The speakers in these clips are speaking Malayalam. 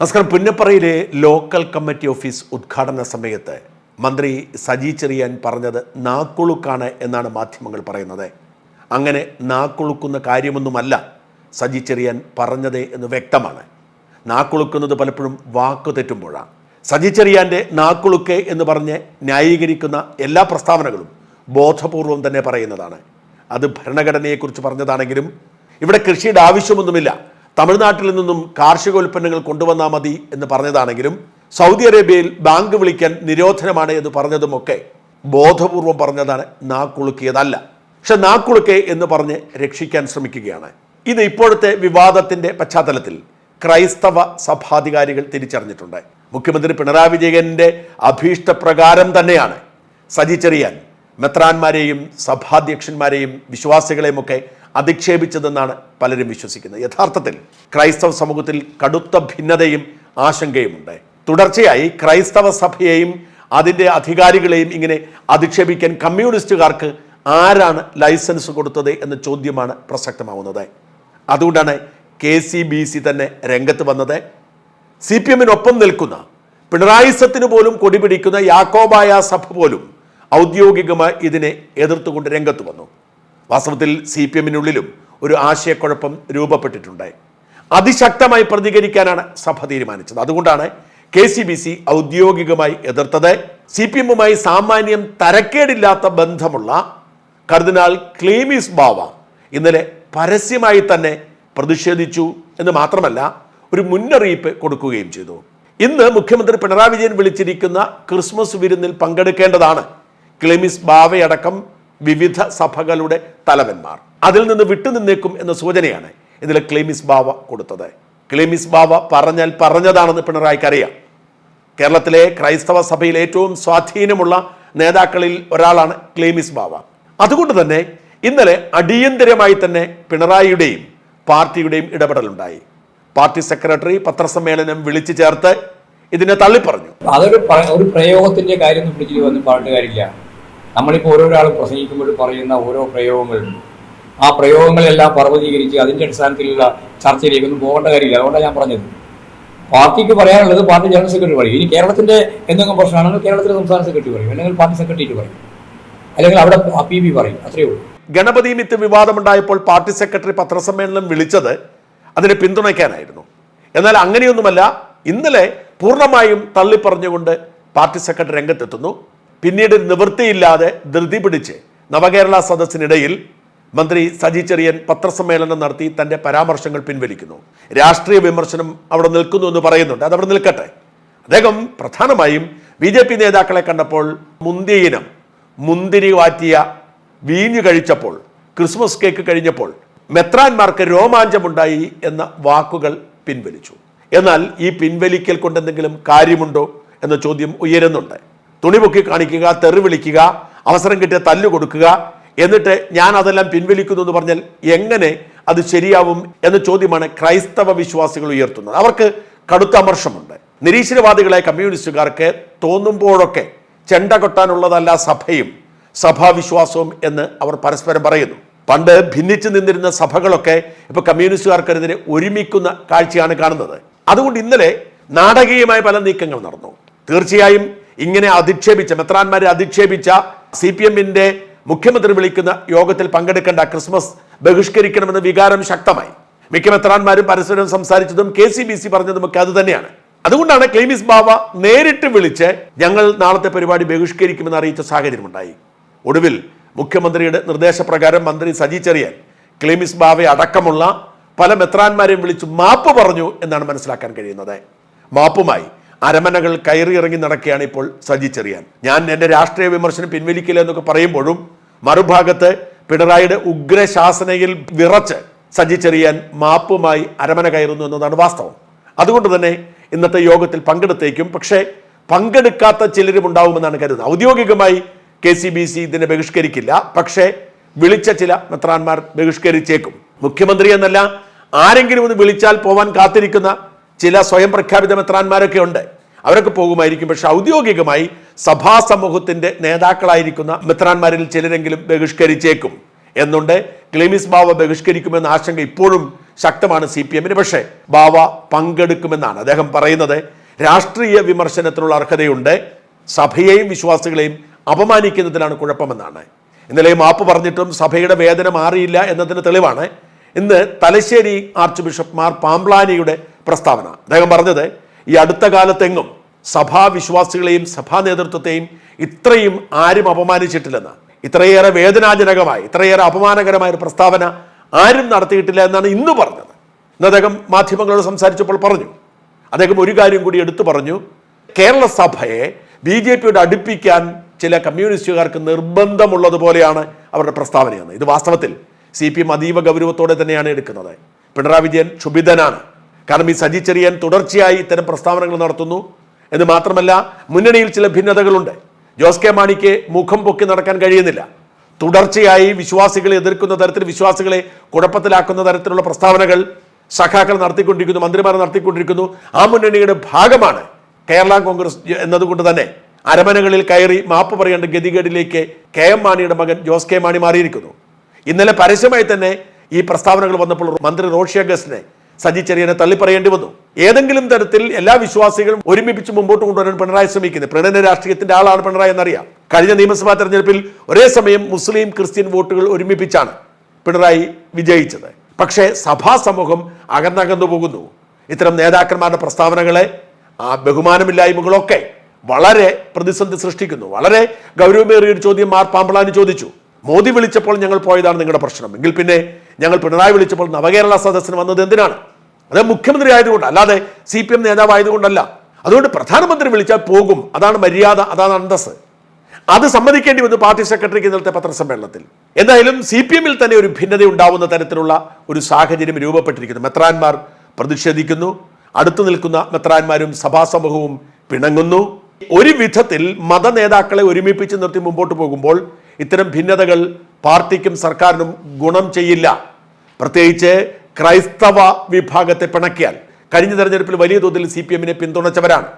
നമസ്കാരം. പുന്നപ്പറയിലെ ലോക്കൽ കമ്മിറ്റി ഓഫീസ് ഉദ്ഘാടന സമയത്ത് മന്ത്രി സജി ചെറിയാൻ പറഞ്ഞത് നാക്കുളുക്കാണ് എന്നാണ് മാധ്യമങ്ങൾ പറയുന്നത്. അങ്ങനെ നാക്കുളുക്കുന്ന കാര്യമൊന്നുമല്ല സജി ചെറിയാൻ പറഞ്ഞത് എന്ന് വ്യക്തമാണ്. നാക്കുളുക്കുന്നത് പലപ്പോഴും വാക്കു തെറ്റുമ്പോഴാണ്. സജി ചെറിയാന്റെ നാക്കുളുക്ക് എന്ന് പറഞ്ഞ് ന്യായീകരിക്കുന്ന എല്ലാ പ്രസ്താവനകളും ബോധപൂർവം തന്നെ പറയുന്നതാണ്. അത് ഭരണഘടനയെക്കുറിച്ച് പറഞ്ഞതാണെങ്കിലും ഇവിടെ കൃഷിയുടെ ആവശ്യമൊന്നുമില്ല. തമിഴ്നാട്ടിൽ നിന്നും കാർഷിക ഉൽപ്പന്നങ്ങൾ കൊണ്ടുവന്നാൽ മതി എന്ന് പറഞ്ഞതാണെങ്കിലും സൗദി അറേബ്യയിൽ ബാങ്ക് വിളിക്കാൻ നിരോധനമാണ് എന്ന് പറഞ്ഞതുമൊക്കെ ബോധപൂർവം പറഞ്ഞതാണ് നാക്കുളുക്കിയതല്ല. പക്ഷെ നാക്കുളുക്കെ എന്ന് പറഞ്ഞ് രക്ഷിക്കാൻ ശ്രമിക്കുകയാണ്. ഇത് ഇപ്പോഴത്തെ വിവാദത്തിന്റെ പശ്ചാത്തലത്തിൽ ക്രൈസ്തവ സഭാധികാരികൾ തിരിച്ചറിഞ്ഞിട്ടുണ്ട്. മുഖ്യമന്ത്രി പിണറായി വിജയന്റെ അഭീഷ്ടപ്രകാരം തന്നെയാണ് സജി ചെറിയാൻ മെത്രാന്മാരെയും സഭാധ്യക്ഷന്മാരെയും വിശ്വാസികളെയും ഒക്കെ അധിക്ഷേപിച്ചതെന്നാണ് പലരും വിശ്വസിക്കുന്നത്. യഥാർത്ഥത്തിൽ ക്രൈസ്തവ സമൂഹത്തിൽ കടുത്ത ഭിന്നതയും ആശങ്കയുമുണ്ട് തുടർച്ചയായി ക്രൈസ്തവ സഭയെയും അതിന്റെ അധികാരികളെയും ഇങ്ങനെ അധിക്ഷേപിക്കാൻ കമ്മ്യൂണിസ്റ്റുകാർക്ക് ആരാണ് ലൈസൻസ് കൊടുത്തത് എന്ന ചോദ്യമാണ് പ്രസക്തമാവുന്നത്. അതുകൊണ്ടാണ് കെ സി ബി സി തന്നെ രംഗത്ത് വന്നത്. സി പി എമ്മിനൊപ്പം നിൽക്കുന്ന പിണറായിസത്തിന് പോലും കൊടിപിടിക്കുന്ന യാക്കോബായ സഭ പോലും ഔദ്യോഗികമായി ഇതിനെ എതിർത്തുകൊണ്ട് രംഗത്ത് വന്നു. വാസ്തവത്തിൽ സി പി എമ്മിനുള്ളിലും ഒരു ആശയക്കുഴപ്പം രൂപപ്പെട്ടിട്ടുണ്ട് അതിശക്തമായി പ്രതികരിക്കാനാണ് സഭ തീരുമാനിച്ചത്. അതുകൊണ്ടാണ് കെ സി ബി സി ഔദ്യോഗികമായി എതിർത്തത്. സി പി എമ്മുമായി സാമാന്യം തരക്കേടില്ലാത്ത ബന്ധമുള്ള കർദിനാൾ ക്ലീമിസ് ബാവ ഇന്നലെ പരസ്യമായി തന്നെ പ്രതിഷേധിച്ചു എന്ന് മാത്രമല്ല ഒരു മുന്നറിയിപ്പ് കൊടുക്കുകയും ചെയ്തു. ഇന്ന് മുഖ്യമന്ത്രി പിണറായി വിജയൻ വിളിച്ചിരിക്കുന്ന ക്രിസ്മസ് വിരുന്നിൽ പങ്കെടുക്കേണ്ടതാണ് ക്ലെമിസ് ബാവയടക്കം വിവിധ സഭകളുടെ തലവന്മാർ. അതിൽ നിന്ന് വിട്ടുനിന്നേക്കും എന്ന സൂചനയാണ് ഇതിൽ ക്ലെമിസ് ബാവ കൊടുത്തത്. ക്ലെമിസ് ബാവ പറഞ്ഞാൽ പറഞ്ഞതാണെന്ന് പിണറായിക്ക് അറിയാം. കേരളത്തിലെ ക്രൈസ്തവ സഭയിൽ ഏറ്റവും സ്വാധീനമുള്ള നേതാക്കളിൽ ഒരാളാണ് ക്ലെമിസ് ബാവ. അതുകൊണ്ട് തന്നെ ഇന്നലെ അടിയന്തരമായി തന്നെ പിണറായിയുടെയും പാർട്ടിയുടെയും ഇടപെടലുണ്ടായി. പാർട്ടി സെക്രട്ടറി പത്രസമ്മേളനം വിളിച്ചു ചേർത്ത് ഇതിനെ തള്ളിപ്പറഞ്ഞു. അതൊരു ഒരു പ്രയോഗത്തിന്റെ കാര്യം പിടിച്ചിട്ട് വന്ന് പറഞ്ഞിട്ട് നമ്മളിപ്പോൾ ഓരോരാളും പ്രസംഗിക്കുമ്പോൾ പറയുന്ന ഓരോ പ്രയോഗങ്ങളുണ്ട് ആ പ്രയോഗങ്ങളെല്ലാം പർവതീകരിച്ച് അതിന്റെ അടിസ്ഥാനത്തിലുള്ള ചർച്ചയിലേക്കൊന്നും പോകേണ്ട കാര്യമില്ല. അതുകൊണ്ടാണ് ഞാൻ പറഞ്ഞത്. പാർട്ടിക്ക് പറയാനുള്ളത് പാർട്ടി ജനറൽ സെക്രട്ടറി പറയും. ഇനി കേരളത്തിന്റെ എന്തെങ്കിലും പ്രശ്നമാണെങ്കിൽ കേരളത്തിലെ സംസ്ഥാന സെക്രട്ടറി പറയും. അല്ലെങ്കിൽ പാർട്ടി സെക്രട്ടറിക്ക് പറയും. അല്ലെങ്കിൽ അവിടെ പി ബി പറയും. അത്രയേ ഉള്ളൂ. ഗണപതി മിത്ത് വിവാദമുണ്ടായപ്പോൾ പാർട്ടി സെക്രട്ടറി പത്രസമ്മേളനം വിളിച്ചത് അതിനെ പിന്തുണയ്ക്കാനായിരുന്നു. എന്നാൽ അങ്ങനെയൊന്നുമല്ല ഇന്നലെ പൂർണമായും തള്ളിപ്പറഞ്ഞുകൊണ്ട് പാർട്ടി സെക്രട്ടറി രംഗത്തെത്തുന്നു. പിന്നീട് നിവൃത്തിയില്ലാതെ ധൃതി പിടിച്ച് നവകേരള സദസ്സിനിടയിൽ മന്ത്രി സജി ചെറിയൻ പത്രസമ്മേളനം നടത്തി തന്റെ പരാമർശങ്ങൾ പിൻവലിക്കുന്നു. രാഷ്ട്രീയ വിമർശനം അവിടെ നിൽക്കുന്നു എന്ന് പറയുന്നുണ്ട്. അത് നിൽക്കട്ടെ. അദ്ദേഹം പ്രധാനമായും ബി ജെ പി നേതാക്കളെ കണ്ടപ്പോൾ മുന്തിയിനം മുന്തിരി വാറ്റിയ വീഞ്ഞു കഴിച്ചപ്പോൾ ക്രിസ്മസ് കേക്ക് കഴിഞ്ഞപ്പോൾ മെത്രാൻമാർക്ക് രോമാഞ്ചമുണ്ടായി എന്ന വാക്കുകൾ പിൻവലിച്ചു. എന്നാൽ ഈ പിൻവലിക്കൽ കൊണ്ട് എന്തെങ്കിലും കാര്യമുണ്ടോ എന്ന ചോദ്യം ഉയരുന്നുണ്ട്. തുണി പൊക്കി കാണിക്കുക തെറി വിളിക്കുക അവസരം കിട്ടിയ തല്ലു കൊടുക്കുക. എന്നിട്ട് ഞാൻ അതെല്ലാം പിൻവലിക്കുന്നു എന്ന് പറഞ്ഞാൽ എങ്ങനെ അത് ശരിയാവും എന്ന ചോദ്യമാണ് ക്രൈസ്തവ വിശ്വാസികൾ ഉയർത്തുന്നത്. അവർക്ക് കടുത്ത അമർഷമുണ്ട് നിരീശ്വരവാദികളെ കമ്മ്യൂണിസ്റ്റുകാർക്ക് തോന്നുമ്പോഴൊക്കെ ചെണ്ട കൊട്ടാനുള്ളതല്ല സഭയും സഭാവിശ്വാസവും എന്ന് അവർ പരസ്പരം പറയുന്നു. പണ്ട് ഭിന്നിച്ചു നിന്നിരുന്ന സഭകളൊക്കെ ഇപ്പൊ കമ്മ്യൂണിസ്റ്റുകാർക്കെതിരെ ഒരുമിക്കുന്ന കാഴ്ചയാണ് കാണുന്നത്. അതുകൊണ്ട് ഇന്നലെ നാടകീയമായ പല നീക്കങ്ങൾ നടന്നു. തീർച്ചയായും ഇങ്ങനെ അധിക്ഷേപിച്ച മെത്രാന്മാരെ അധിക്ഷേപിച്ച സി പി എമ്മിന്റെ മുഖ്യമന്ത്രി വിളിക്കുന്ന യോഗത്തിൽ പങ്കെടുക്കേണ്ട ക്രിസ്മസ് ബഹിഷ്കരിക്കണമെന്ന വികാരം ശക്തമായി. മിക്ക മെത്രാന്മാരും പരസ്പരം സംസാരിച്ചതും കെ സി ബി സി പറഞ്ഞതും ഒക്കെ അത് തന്നെയാണ്. അതുകൊണ്ടാണ് ക്ലീമിസ് ബാബ നേരിട്ട് വിളിച്ച് ഞങ്ങൾ നാളത്തെ പരിപാടി ബഹിഷ്കരിക്കുമെന്ന് അറിയിച്ച സാഹചര്യമുണ്ടായി. ഒടുവിൽ മുഖ്യമന്ത്രിയുടെ നിർദ്ദേശപ്രകാരം മന്ത്രി സജി ചെറിയാൻ ക്ലീമിസ് ബാവെ അടക്കമുള്ള പല മെത്രാന്മാരെയും വിളിച്ച് മാപ്പ് പറഞ്ഞു എന്നാണ് മനസ്സിലാക്കാൻ കഴിയുന്നത്. മാപ്പുമായി അരമനകൾ കയറി ഇറങ്ങി നടക്കുകയാണ് ഇപ്പോൾ സജി ചെറിയാൻ. ഞാൻ എന്റെ രാഷ്ട്രീയ വിമർശനം പിൻവലിക്കില്ല എന്നൊക്കെ പറയുമ്പോഴും മറുഭാഗത്ത് പിണറായിയുടെ ഉഗ്രശാസനയിൽ വിറച്ച് സജി ചെറിയാൻ മാപ്പുമായി അരമന കയറുന്നു എന്നതാണ് വാസ്തവം. അതുകൊണ്ട് തന്നെ ഇന്നത്തെ യോഗത്തിൽ പങ്കെടുത്തേക്കും. പക്ഷേ പങ്കെടുക്കാത്ത ചിലരും ഉണ്ടാവുമെന്നാണ് കരുതുന്നത്. ഔദ്യോഗികമായി കെ സി ബി സി ഇതിനെ ബഹിഷ്കരിക്കില്ല. പക്ഷേ വിളിച്ച ചില മെത്രാന്മാർ ബഹിഷ്കരിച്ചേക്കും. മുഖ്യമന്ത്രി എന്നല്ല ആരെങ്കിലും ഒന്ന് വിളിച്ചാൽ പോവാൻ കാത്തിരിക്കുന്ന ചില സ്വയം പ്രഖ്യാപിത മെത്രാന്മാരൊക്കെ ഉണ്ട്. അവരൊക്കെ പോകുമായിരിക്കും. പക്ഷെ ഔദ്യോഗികമായി സഭാ സമൂഹത്തിന്റെ നേതാക്കളായിരിക്കുന്ന മെത്രാന്മാരിൽ ചിലരെങ്കിലും ബഹിഷ്കരിച്ചേക്കും. എന്നുണ്ട് ക്ലെമിസ് ബാവ ബഹിഷ്കരിക്കുമെന്ന ആശങ്ക ഇപ്പോഴും ശക്തമാണ് സി പി എമ്മിന്. പക്ഷേ ബാവ പങ്കെടുക്കുമെന്നാണ് അദ്ദേഹം പറയുന്നത്. രാഷ്ട്രീയ വിമർശനത്തിനുള്ള അർഹതയുണ്ട്. സഭയെയും വിശ്വാസികളെയും അപമാനിക്കുന്നതിലാണ് കുഴപ്പമെന്നാണ്. ഇന്നലെ മാപ്പ് പറഞ്ഞിട്ടും സഭയുടെ വേദന മാറിയില്ല എന്നതിന് തെളിവാണ്. ഇന്ന് തലശ്ശേരി ആർച്ച് ബിഷപ്പ് മാർ പാംപ്ലാനിയുടെ പ്രസ്താവന. അദ്ദേഹം പറഞ്ഞത് ഈ അടുത്ത കാലത്തെങ്ങും സഭാ വിശ്വാസികളെയും സഭാ നേതൃത്വത്തെയും ഇത്രയും ആരും അപമാനിച്ചിട്ടില്ലെന്ന്. ഇത്രയേറെ വേദനാജനകമായി ഇത്രയേറെ അപമാനകരമായ ഒരു പ്രസ്താവന ആരും നടത്തിയിട്ടില്ല എന്നാണ് ഇന്ന് പറഞ്ഞത്. ഇന്ന് അദ്ദേഹം മാധ്യമങ്ങളോട് സംസാരിച്ചപ്പോൾ പറഞ്ഞു. അദ്ദേഹം ഒരു കാര്യം കൂടി എടുത്തു പറഞ്ഞു. കേരള സഭയെ ബി ജെ പിയോട് അടുപ്പിക്കാൻ ചില കമ്മ്യൂണിസ്റ്റുകാർക്ക് നിർബന്ധമുള്ളതുപോലെയാണ് അവരുടെ പ്രസ്താവനയെന്ന്. ഇത് വാസ്തവത്തിൽ സി പി എം അതീവ ഗൗരവത്തോടെ തന്നെയാണ് എടുക്കുന്നത്. പിണറായി വിജയൻ ക്ഷുഭിതനാണ്. കാരണം ഈ സജി ചെറിയാൻ തുടർച്ചയായി ഇത്തരം പ്രസ്താവനകൾ നടത്തുന്നു. എന്ന് മാത്രമല്ല മുന്നണിയിൽ ചില ഭിന്നതകളുണ്ട്. ജോസ് കെ മാണിക്ക് മുഖം പൊക്കി നടക്കാൻ കഴിയുന്നില്ല. തുടർച്ചയായി വിശ്വാസികളെ എതിർക്കുന്ന തരത്തിൽ വിശ്വാസികളെ കുഴപ്പത്തിലാക്കുന്ന തരത്തിലുള്ള പ്രസ്താവനകൾ സഖാക്കൾ നടത്തിക്കൊണ്ടിരിക്കുന്നു മന്ത്രിമാർ നടത്തിക്കൊണ്ടിരിക്കുന്നു. ആ മുന്നണിയുടെ ഭാഗമാണ് കേരള കോൺഗ്രസ് എന്നതുകൊണ്ട് തന്നെ. അരമനകളിൽ കയറി മാപ്പ് പറയേണ്ട ഗതികേടിലേക്ക് കെ എം മാണിയുടെ മകൻ ജോസ് കെ മാണി മാറിയിരിക്കുന്നു. ഇന്നലെ പരസ്യമായി തന്നെ ഈ പ്രസ്താവനകൾ വന്നപ്പോൾ മന്ത്രി റോഷി അഗസ്റ്റിനെ സജി ചെറിയനെ തള്ളിപ്പറയേണ്ടി വന്നു. ഏതെങ്കിലും തരത്തിൽ എല്ലാ വിശ്വാസികളും ഒരുമിപ്പിച്ച് മുമ്പോട്ട് കൊണ്ടുവരാൻ പിണറായി ശ്രമിക്കുന്നത് പ്രണന രാഷ്ട്രീയത്തിന്റെ ആളാണ് പിണറായി എന്നറിയാം. കഴിഞ്ഞ നിയമസഭാ തെരഞ്ഞെടുപ്പിൽ ഒരേ സമയം മുസ്ലിം ക്രിസ്ത്യൻ വോട്ടുകൾ ഒരുമിപ്പിച്ചാണ് പിണറായി വിജയിച്ചത്. പക്ഷേ സഭാ സമൂഹം അകന്നകന്നു പോകുന്നു. ഇത്തരം നേതാക്കന്മാരുടെ പ്രസ്താവനകളെ ആ ബഹുമാനമില്ലായ്മകളൊക്കെ വളരെ പ്രതിസന്ധി സൃഷ്ടിക്കുന്നു. വളരെ ഗൗരവമേറിയ ഒരു ചോദ്യം മാർ പാമ്പളാനി ചോദിച്ചു. മോദി വിളിച്ചപ്പോൾ ഞങ്ങൾ പോയതാണ് നിങ്ങളുടെ പ്രശ്നം. എങ്കിൽ പിന്നെ ഞങ്ങൾ പിണറായി വിളിച്ചപ്പോൾ നവകേരള സദസ്സിന് വന്നത് എന്തിനാണ്? അത് മുഖ്യമന്ത്രി ആയതുകൊണ്ട് അല്ലാതെ സി പി എം നേതാവായതുകൊണ്ടല്ല. അതുകൊണ്ട് പ്രധാനമന്ത്രി വിളിച്ചാൽ പോകും. അതാണ് മര്യാദ അതാണ് അന്തസ് അത് സമ്മതിക്കേണ്ടി വന്നു പാർട്ടി സെക്രട്ടറിക്ക് ഇന്നലത്തെ പത്രസമ്മേളനത്തിൽ. എന്തായാലും സി പി എമ്മിൽ തന്നെ ഒരു ഭിന്നത ഉണ്ടാവുന്ന തരത്തിലുള്ള ഒരു സാഹചര്യം രൂപപ്പെട്ടിരിക്കുന്നു. മെത്രാന്മാർ പ്രതിഷേധിക്കുന്നു. അടുത്തു നിൽക്കുന്ന മെത്രാന്മാരും സഭാസമൂഹവും പിണങ്ങുന്നു. ഒരു വിധത്തിൽ മത നേതാക്കളെ ഒരുമിപ്പിച്ച് നിർത്തി മുമ്പോട്ട് പോകുമ്പോൾ ഇത്തരം ഭിന്നതകൾ പാർട്ടിക്കും സർക്കാരിനും ഗുണം ചെയ്യില്ല. പ്രത്യേകിച്ച് ക്രൈസ്തവ വിഭാഗത്തെ പിണക്കിയാൽ കഴിഞ്ഞ തെരഞ്ഞെടുപ്പിൽ വലിയ തോതിൽ സി പി എമ്മിനെ പിന്തുണച്ചവരാണ്.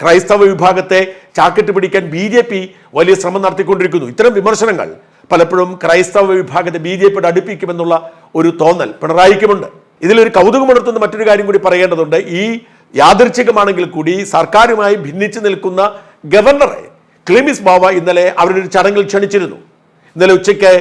ക്രൈസ്തവ വിഭാഗത്തെ ചാക്കിട്ട് പിടിക്കാൻ ബി ജെ പി വലിയ ശ്രമം നടത്തിക്കൊണ്ടിരിക്കുന്നു. ഇത്തരം വിമർശനങ്ങൾ പലപ്പോഴും ക്രൈസ്തവ വിഭാഗത്തെ ബി ജെ പിയുടെ അടുപ്പിക്കുമെന്നുള്ള ഒരു തോന്നൽ പിണറായിക്കുമുണ്ട്. ഇതിലൊരു കൗതുകമുണർത്തുന്ന മറ്റൊരു കാര്യം കൂടി പറയേണ്ടതുണ്ട്. ഈ യാദൃച്ഛികമാണെങ്കിൽ കൂടി സർക്കാരുമായി ഭിന്നിച്ചു നിൽക്കുന്ന ഗവർണറെ ക്ലിമിസ് ബാവ ഇന്നലെ അവരുടെ ഒരു ചടങ്ങിൽ ക്ഷണിച്ചിരുന്നു. ഇന്നലെ ഉച്ചയ്ക്ക്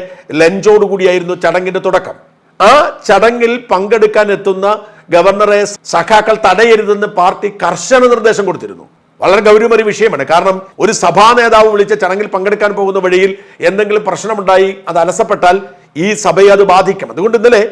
ലഞ്ചോടുകൂടിയായിരുന്നു ചടങ്ങിന്റെ തുടക്കം. ആ ചടങ്ങിൽ പങ്കെടുക്കാൻ എത്തുന്ന ഗവർണറെ സഖാക്കൾ തടയരുതെന്ന് പാർട്ടി കർശന നിർദ്ദേശം കൊടുത്തിരുന്നു. വളരെ ഗൗരവമേറിയ വിഷയമാണ്. കാരണം ഒരു സഭാ നേതാവ് വിളിച്ച ചടങ്ങിൽ പങ്കെടുക്കാൻ പോകുന്ന വഴിയിൽ എന്തെങ്കിലും പ്രശ്നമുണ്ടായി അത് അലസപ്പെട്ടാൽ ഈ സഭയെ അത് ബാധിക്കും. അതുകൊണ്ട് ഇന്നലെ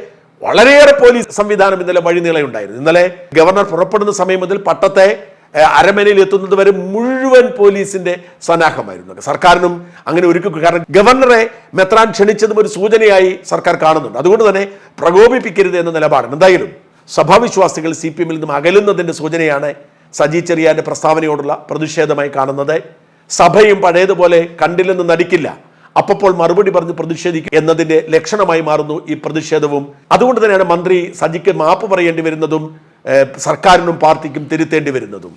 വളരെയേറെ പോലീസ് സംവിധാനം ഇന്നലെ വഴിനീളയുണ്ടായിരുന്നു. ഇന്നലെ ഗവർണർ പുറപ്പെടുന്ന സമയം മുതൽ പട്ടത്തെ അരമനയിൽ എത്തുന്നത് വരെ മുഴുവൻ പോലീസിന്റെ സന്നാഹമായിരുന്നു. സർക്കാരിനും അങ്ങനെ ഒരുക്കുക കാരണം ഗവർണറെ മെത്രാൻ ക്ഷണിച്ചതും ഒരു സൂചനയായി സർക്കാർ കാണുന്നുണ്ട്. അതുകൊണ്ട് തന്നെ പ്രകോപിപ്പിക്കരുത് എന്ന നിലപാടാണ്. എന്തായാലും സഭാവിശ്വാസികൾ സി പി എമ്മിൽ നിന്നും അകലുന്നതിന്റെ സൂചനയാണ് സജി ചെറിയാന്റെ പ്രസ്താവനയോടുള്ള പ്രതിഷേധമായി കാണുന്നത്. സഭയും പഴയതുപോലെ കണ്ടില്ലെന്ന് നടിക്കില്ല. അപ്പോൾ മറുപടി പറഞ്ഞ് പ്രതിഷേധിക്കും എന്നതിന്റെ ലക്ഷണമായി മാറുന്നു ഈ പ്രതിഷേധവും. അതുകൊണ്ട് തന്നെയാണ് മന്ത്രി സജിക്ക് മാപ്പ് പറയേണ്ടി വരുന്നതും സർക്കാരിനും പാർട്ടിക്കും തിരുത്തേണ്ടി വരുന്നതും.